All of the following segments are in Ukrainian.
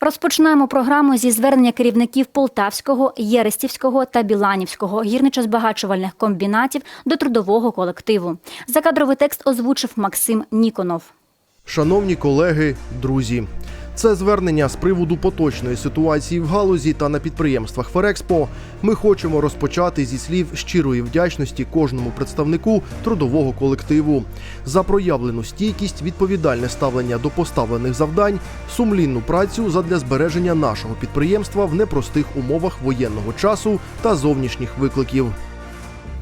Розпочинаємо програму зі звернення керівників Полтавського, Єрестівського та Біланівського гірничо-збагачувальних комбінатів до трудового колективу. Закадровий текст озвучив Максим Ніконов. Шановні колеги, друзі, це звернення з приводу поточної ситуації в галузі та на підприємствах Ферекспо. Ми хочемо розпочати зі слів щирої вдячності кожному представнику трудового колективу за проявлену стійкість, відповідальне ставлення до поставлених завдань, сумлінну працю задля збереження нашого підприємства в непростих умовах воєнного часу та зовнішніх викликів.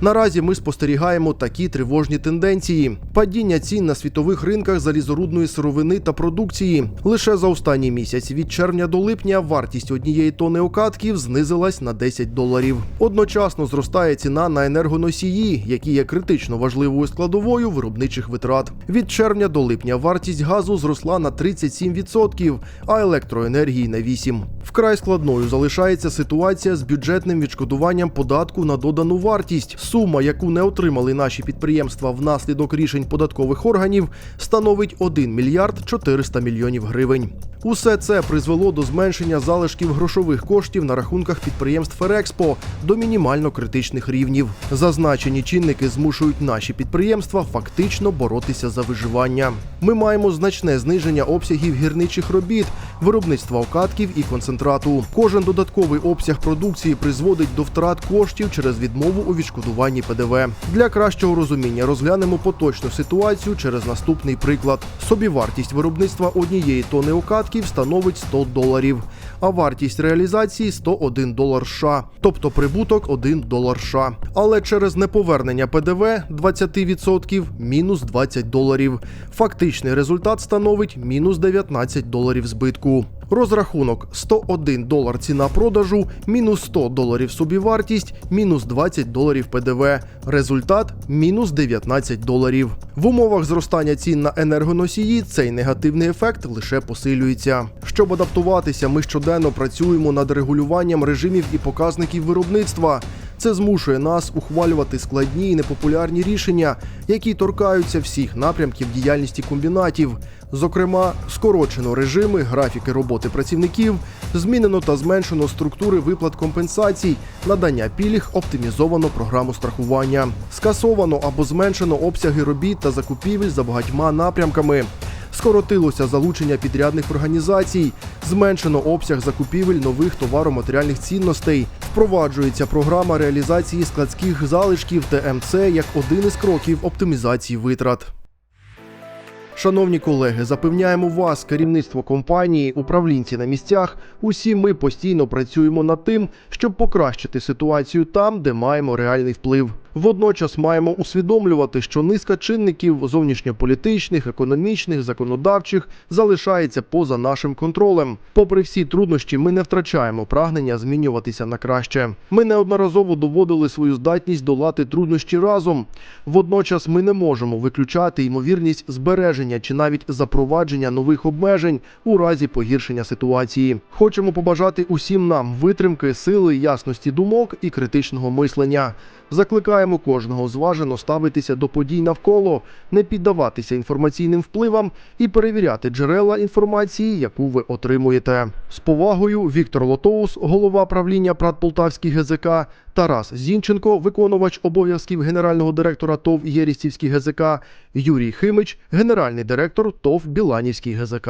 Наразі ми спостерігаємо такі тривожні тенденції: падіння цін на світових ринках залізорудної сировини та продукції. Лише за останній місяць від червня до липня вартість однієї тони окатків знизилась на 10 доларів. Одночасно зростає ціна на енергоносії, які є критично важливою складовою виробничих витрат. Від червня до липня вартість газу зросла на 37%, а електроенергії на 8%. Вкрай складною залишається ситуація з бюджетним відшкодуванням податку на додану вартість. Сума, яку не отримали наші підприємства внаслідок рішень податкових органів, становить 1 мільярд 400 мільйонів гривень. Усе це призвело до зменшення залишків грошових коштів на рахунках підприємств Ферекспо до мінімально критичних рівнів. Зазначені чинники змушують наші підприємства фактично боротися за виживання. Ми маємо значне зниження обсягів гірничих робіт, виробництва окатків і концентрату. Кожен додатковий обсяг продукції призводить до втрат коштів через відмову у відшкодуванні ПДВ. Для кращого розуміння розглянемо поточну ситуацію через наступний приклад: собівартість виробництва однієї тони окатків становить 100 доларів, а вартість реалізації 101 долар США, тобто прибуток 1 долар США. Але через неповернення ПДВ 20% мінус 20 доларів. Фактичний результат становить мінус 19 доларів збитку. Розрахунок 101 долар ціна продажу, мінус 100 доларів собівартість, мінус 20 доларів ПДВ. Результат мінус 19 доларів. В умовах зростання цін на енергоносії цей негативний ефект лише посилюється. Щоб адаптуватися, ми щоденно працюємо над регулюванням режимів і показників виробництва. Це змушує нас ухвалювати складні і непопулярні рішення, які торкаються всіх напрямків діяльності комбінатів. Зокрема, скорочено режими, графіки роботи працівників, змінено та зменшено структури виплат компенсацій, надання пільг, оптимізовано програму страхування, скасовано або зменшено обсяги робіт та закупівель за багатьма напрямками. Скоротилося залучення підрядних організацій, зменшено обсяг закупівель нових товаро-матеріальних цінностей. Впроваджується програма реалізації складських залишків ТМЦ як один із кроків оптимізації витрат. Шановні колеги, запевняємо вас, керівництво компанії, управлінці на місцях. Усі ми постійно працюємо над тим, щоб покращити ситуацію там, де маємо реальний вплив. Водночас маємо усвідомлювати, що низка чинників зовнішньополітичних, економічних, законодавчих залишається поза нашим контролем. Попри всі труднощі, ми не втрачаємо прагнення змінюватися на краще. Ми неодноразово доводили свою здатність долати труднощі разом. Водночас ми не можемо виключати ймовірність збереження чи навіть запровадження нових обмежень у разі погіршення ситуації. Хочемо побажати усім нам витримки, сили, ясності думок і критичного мислення. Закликаємо кожного зважено ставитися до подій навколо, не піддаватися інформаційним впливам і перевіряти джерела інформації, яку ви отримуєте. З повагою Віктор Лотоус, голова правління ПРАТ Полтавський ГЗК, Тарас Зінченко, виконувач обов'язків генерального директора ТОВ Єрістівський ГЗК, Юрій Химич, генеральний директор ТОВ Біланівський ГЗК.